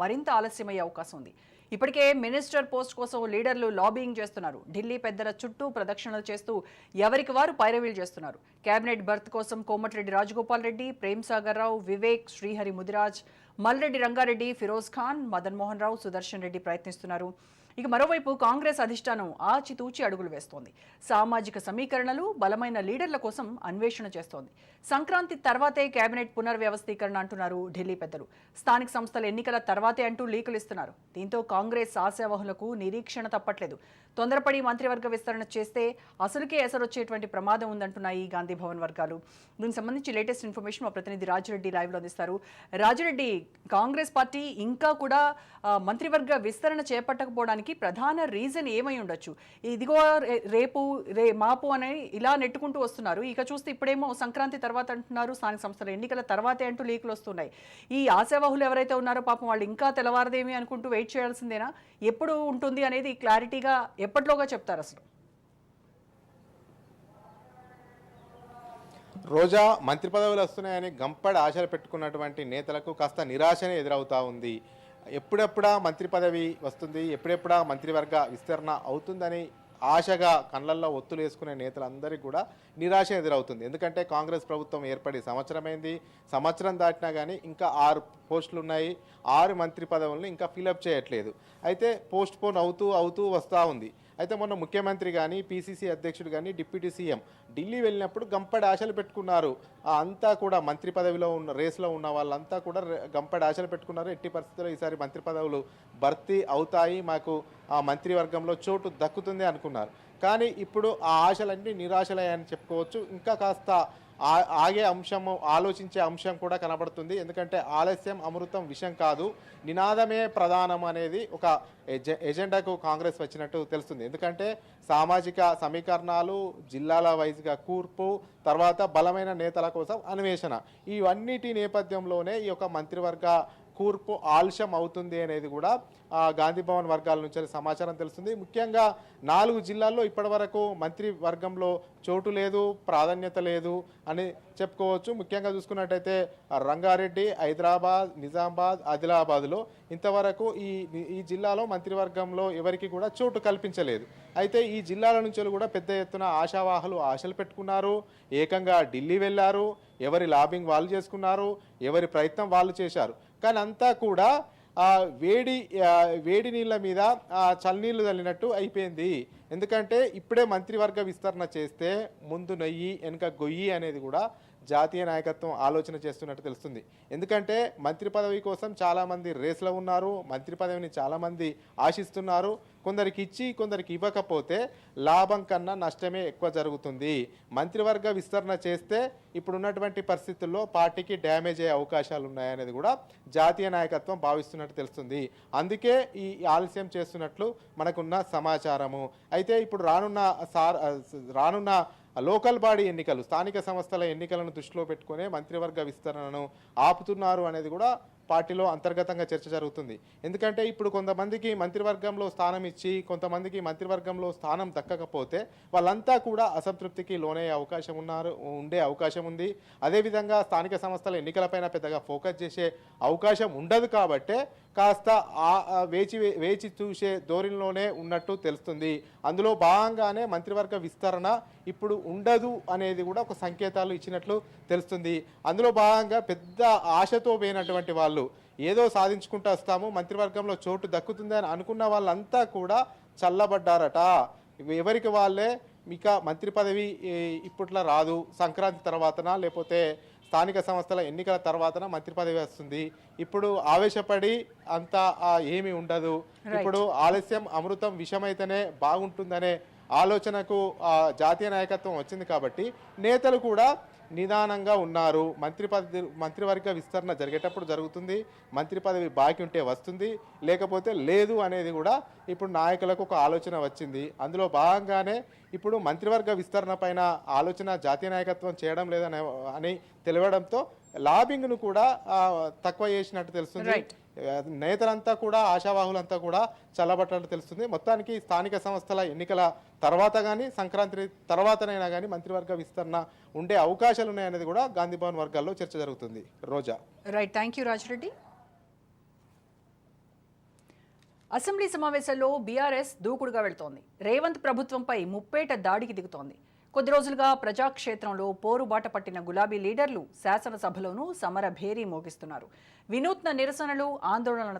మరింత ఆలస్యమయ్యే అవకాశం ఉంది. ఇప్పటికే మినిస్టర్ పోస్ట్ కోసం లీడర్లు లాబింగ్ చేస్తున్నారు. ఢిల్లీ పెద్దల చుట్టూ ప్రదక్షిణలు చేస్తూ ఎవరికి వారు పైరవీలు చేస్తున్నారు. కేబినెట్ బర్త్ కోసం కోమటిరెడ్డి రాజగోపాల్ రెడ్డి ప్రేమ్ సాగర్ రావు వివేక్ శ్రీహరి ముదిరాజ్ మల్రెడ్డి రంగారెడ్డి ఫిరోజ్ ఖాన్ మదన్ మోహన్ రావు సుదర్శన్ రెడ్డి ప్రయత్నిస్తున్నారు. ఇక మరోవైపు కాంగ్రెస్ అధిష్టానం ఆచితూచి అడుగులు వేస్తోంది. సామాజిక సమీకరణలు బలమైన లీడర్ల కోసం అన్వేషణ చేస్తోంది. సంక్రాంతి తర్వాతే కేబినెట్ పునర్వ్యవస్థీకరణ అంటున్నారు ఢిల్లీ పెద్దలు. స్థానిక సంస్థల ఎన్నికల తర్వాతే అంటూ లీకులు ఇస్తున్నారు. దీంతో కాంగ్రెస్ ఆశావహులకు నిరీక్షణ తప్పట్లేదు. తొందరపడి మంత్రివర్గ విస్తరణ చేస్తే అసలుకే ఎసరొచ్చేటువంటి ప్రమాదం ఉందంటున్నాయి గాంధీ భవన్ వర్గాలు. దీనికి సంబంధించి లేటెస్ట్ ఇన్ఫర్మేషన్ మా ప్రతినిధి రాజిరెడ్డి లైవ్లో అందిస్తారు. రాజిరెడ్డి కాంగ్రెస్ పార్టీ ఇంకా కూడా మంత్రివర్గ విస్తరణ చేపట్టకపోవడానికి ప్రధాన రీజన్ ఏమై ఉండొచ్చు? ఇదిగో రే- రేపు రే మాపు అని ఇలా నెట్టుకుంటూ వస్తున్నారు. ఇక చూస్తే ఇప్పుడేమో సంక్రాంతి తర్వాత అంటున్నారు స్థానిక సంస్థల ఎన్నికల తర్వాతే అంటూ లీకులు వస్తున్నాయి. ఈ ఆశావాహులు ఎవరైతే ఉన్నారో పాపం వాళ్ళు ఇంకా తెలవారదేమి అనుకుంటూ వెయిట్ చేయాల్సిందేనా? ఎప్పుడు ఉంటుంది అనేది క్లారిటీగా ఎప్పటిలోగా చెప్తారు అసలు? రోజా మంత్రి పదవులు వస్తున్నాయని గంపడి ఆశలు పెట్టుకున్నటువంటి నేతలకు కాస్త నిరాశనే ఎదురవుతా ఉంది. ఎప్పుడెప్పుడా మంత్రి పదవి వస్తుంది ఎప్పుడెప్పుడా మంత్రివర్గ విస్తరణ అవుతుందని ఆశగా కళ్ళల్లో ఒత్తులు వేసుకునే నేతలందరికీ కూడా నిరాశ ఎదురవుతుంది. ఎందుకంటే కాంగ్రెస్ ప్రభుత్వం ఏర్పడి సంవత్సరమైంది సంవత్సరం దాటినా కానీ ఇంకా ఆరు పోస్టులు ఉన్నాయి ఆరు మంత్రి పదవులను ఇంకా ఫిలప్ చేయట్లేదు. అయితే పోస్ట్ పోన్ అవుతూ అవుతూ వస్తూ ఉంది. అయితే మొన్న ముఖ్యమంత్రి కానీ పీసీసీ అధ్యక్షుడు కానీ డిప్యూటీ సీఎం ఢిల్లీ వెళ్ళినప్పుడు గంపడి ఆశలు పెట్టుకున్నారు. అంతా కూడా మంత్రి పదవిలో ఉన్న రేస్లో ఉన్న వాళ్ళంతా కూడా గంపడి ఆశలు పెట్టుకున్నారు. ఎట్టి పరిస్థితుల్లో ఈసారి మంత్రి పదవులు భర్తీ అవుతాయి. మాకు ఆ మంత్రివర్గంలో చోటు దక్కుతుంది అనుకున్నారు. కానీ ఇప్పుడు ఆ ఆశలన్నీ నిరాశలయ్యాయని చెప్పుకోవచ్చు. ఇంకా కాస్త ఆగే అంశము ఆలోచించే అంశం కూడా కనబడుతుంది. ఎందుకంటే ఆలస్యం అమృతం విషయం కాదు. నినాదమే ప్రధానం అనేది ఒక ఎజెండాకు కాంగ్రెస్ వచ్చినట్టు తెలుస్తుంది. ఎందుకంటే సామాజిక సమీకరణాలు జిల్లాల వైజ్గా కూర్పు తర్వాత బలమైన నేతల కోసం అన్వేషణ. ఇవన్నిటి నేపథ్యంలోనే ఈ యొక్క మంత్రివర్గ కూర్పు ఆలస్యం అవుతుంది అనేది కూడా ఆ, గాంధీ భవన్ వర్గాల నుంచి సమాచారం తెలుస్తుంది. ముఖ్యంగా నాలుగు జిల్లాల్లో ఇప్పటివరకు మంత్రి వర్గంలో చోటు లేదు ప్రాధాన్యత లేదు అని చెప్పుకోవచ్చు. ముఖ్యంగా చూసుకున్నట్టయితే రంగారెడ్డి హైదరాబాద్ నిజామాబాద్ ఆదిలాబాద్లో ఇంతవరకు ఈ ఈ జిల్లాలో మంత్రివర్గంలో ఎవరికి కూడా చోటు కల్పించలేదు. అయితే ఈ జిల్లాల నుంచి కూడా పెద్ద ఎత్తున ఆశావాహులు ఆశలు పెట్టుకున్నారు. ఏకంగా ఢిల్లీ వెళ్ళారు. ఎవరి లాబింగ్ వాళ్ళు చేసుకున్నారు. ఎవరి ప్రయత్నం వాళ్ళు చేశారు. కానీ అంతా కూడా వేడి వేడి నీళ్ళ మీద చల్లనీళ్ళు చల్లినట్టు అయిపోయింది. ఎందుకంటే ఇప్పుడే మంత్రివర్గ విస్తరణ చేస్తే ముందు నొయ్యి వెనుక గొయ్యి అనేది కూడా జాతీయ నాయకత్వం ఆలోచన చేస్తున్నట్టు తెలుస్తుంది. ఎందుకంటే మంత్రి పదవి కోసం చాలామంది రేస్లో ఉన్నారు మంత్రి పదవిని చాలామంది ఆశిస్తున్నారు. కొందరికి ఇచ్చి కొందరికి ఇవ్వకపోతే లాభం కన్నా నష్టమే ఎక్కువ జరుగుతుంది. మంత్రివర్గ విస్తరణ చేస్తే ఇప్పుడున్నటువంటి పరిస్థితుల్లో పార్టీకి డ్యామేజ్ అయ్యే అవకాశాలు ఉన్నాయనేది కూడా జాతీయ నాయకత్వం భావిస్తున్నట్టు తెలుస్తుంది. అందుకే ఈ ఆలస్యం చేస్తున్నట్లు మనకున్న సమాచారము. అయితే ఇప్పుడు రానున్న సార్ రానున్న లోకల్ బాడీ ఎన్నికలు స్థానిక సంస్థల ఎన్నికలను దృష్టిలో పెట్టుకునే మంత్రివర్గ విస్తరణను ఆపుతున్నారు అనేది కూడా పార్టీలో అంతర్గతంగా చర్చ జరుగుతుంది. ఎందుకంటే ఇప్పుడు కొంతమందికి మంత్రివర్గంలో స్థానం ఇచ్చి కొంతమందికి మంత్రివర్గంలో స్థానం దక్కకపోతే వాళ్ళంతా కూడా అసంతృప్తికి లోనయ్యే అవకాశం ఉన్నారు ఉండే అవకాశం ఉంది. అదేవిధంగా స్థానిక సంస్థల ఎన్నికలపైన పెద్దగా ఫోకస్ చేసే అవకాశం ఉండదు కాబట్టే కాస్త ఆ- వేచి వేచి చూసే ధోరణిలోనే ఉన్నట్టు తెలుస్తుంది. అందులో భాగంగానే మంత్రివర్గ విస్తరణ ఇప్పుడు ఉండదు అనేది కూడా ఒక సంకేతాలు ఇచ్చినట్లు తెలుస్తుంది. అందులో భాగంగా పెద్ద ఆశతో పోయినటువంటి వాళ్ళు ఏదో సాధించుకుంటూ వస్తాము మంత్రివర్గంలో చోటు దక్కుతుంది అని అనుకున్న వాళ్ళంతా కూడా చల్లబడ్డారట. ఎవరికి వాళ్ళే? ఇక మంత్రి పదవి ఇప్పట్లో రాదు. సంక్రాంతి తర్వాతన? లేకపోతే స్థానిక సంస్థల ఎన్నికల తర్వాతన మంత్రి పదవి వస్తుంది. ఇప్పుడు ఆవేశపడి అంత ఏమీ ఉండదు. ఇప్పుడు ఆలస్యం అమృతం విషమైతేనే బాగుంటుందనే ఆలోచనకు ఆ, జాతీయ నాయకత్వం వచ్చింది కాబట్టి నేతలు కూడా నిదానంగా ఉన్నారు. మంత్రి పదవి మంత్రివర్గ విస్తరణ జరిగేటప్పుడు జరుగుతుంది. మంత్రి పదవి బాకీ ఉంటే వస్తుంది. లేకపోతే లేదు అనేది కూడా ఇప్పుడు నాయకులకు ఒక ఆలోచన వచ్చింది. అందులో భాగంగానే ఇప్పుడు మంత్రివర్గ విస్తరణ పైన ఆలోచన జాతీయ నాయకత్వం చేయడం లేదనే అని తెలియడంతో లాబింగ్ను కూడా తక్కువ చేసినట్టు తెలుస్తుంది. నేతలంతా కూడా ఆశావాహులంతా కూడా చల్లబట్టడం తెలుస్తుంది. మొత్తానికి స్థానిక సంస్థల ఎన్నికల తర్వాత కానీ సంక్రాంతి తర్వాతనైనా కానీ మంత్రివర్గ విస్తరణ ఉండే అవకాశాలు ఉన్నాయనేది కూడా గాంధీభవన్ వర్గాల్లో చర్చ జరుగుతుంది. Roja. Right thank you Raji Reddy. Assembly సమావేశాల్లో బీఆర్ఎస్ దూకుడుగా వెళుతోంది. రేవంత్ ప్రభుత్వంపై ముప్పేట దాడికి దిగుతోంది. కొద్ది రోజులుగా ప్రజాక్షేత్రంలో పోరుబాట పట్టిన గులాబీ లీడర్లు శాసనసభలోనూ సమర భేరీ మోగిస్తున్నారు. వినూత్న నిరసనలు ఆందోళనల